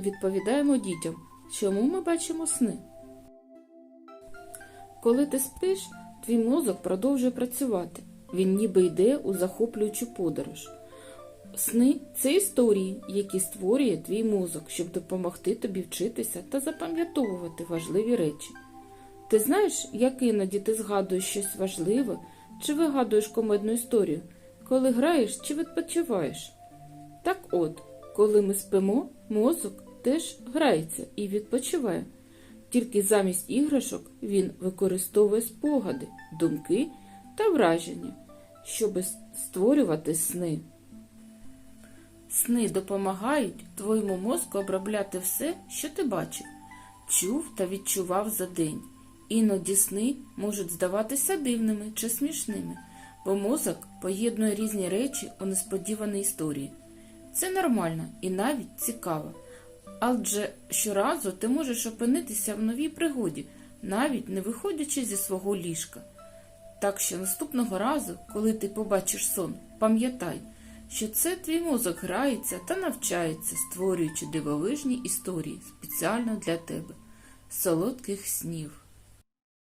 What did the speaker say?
відповідаємо дітям, чому ми бачимо сни. Коли ти спиш, твій мозок продовжує працювати. Він ніби йде у захоплюючу подорож. Сни це історії, які створює твій мозок, щоб допомогти тобі вчитися та запам'ятовувати важливі речі. Ти знаєш, як іноді ти згадуєш щось важливе чи вигадуєш комедну історію, коли граєш чи відпочиваєш? Так от, коли ми спимо, мозок теж грається і відпочиває. Тільки замість іграшок він використовує спогади, думки та враження, щоб створювати сни. Сни допомагають твоєму мозку обробляти все, що ти бачив, чув та відчував за день. Іноді сни можуть здаватися дивними чи смішними, бо мозок поєднує різні речі у несподівані історії. Це нормально і навіть цікаво. Адже щоразу ти можеш опинитися в новій пригоді, навіть не виходячи зі свого ліжка. Так що наступного разу, коли ти побачиш сон, пам'ятай, що це твій мозок грається та навчається, створюючи дивовижні історії спеціально для тебе. Солодких снів.